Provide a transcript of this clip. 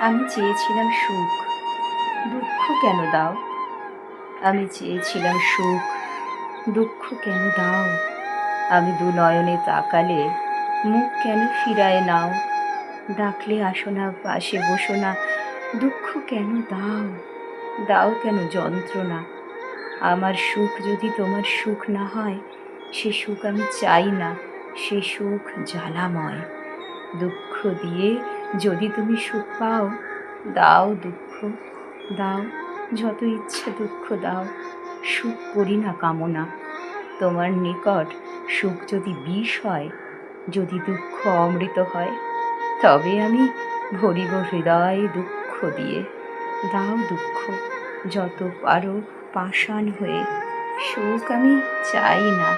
আমি চেয়েছিলাম সুখ। দুঃখ কেন দাও? আমি চেয়েছিলাম সুখ। দুঃখ কেন দাও? আমি দু নয়নে তাকালে মুখ কেন ফিরায় নাও? ডাকলে আসো না, পাশে বসো না। দুঃখ কেন দাও? দাও কেন যন্ত্রণা? আমার সুখ যদি তোমার সুখ না হয়, সে সুখ আমি চাই না। সে সুখ জ্বালাময়। দুঃখ দিয়ে যদি তুমি সুখ পাও, দাও দুঃখ, দাও যত ইচ্ছা দুঃখ দাও, সুখ করি না কামনা। তোমার নিকট সুখ যদি বিষ হয়, যদি দুঃখ অমৃত হয়, তবে আমি ভরিব হৃদয় দুঃখ দিয়ে। দাও দুঃখ, যত পারো পাষাণ হয়ে, সুখ আমি চাই না।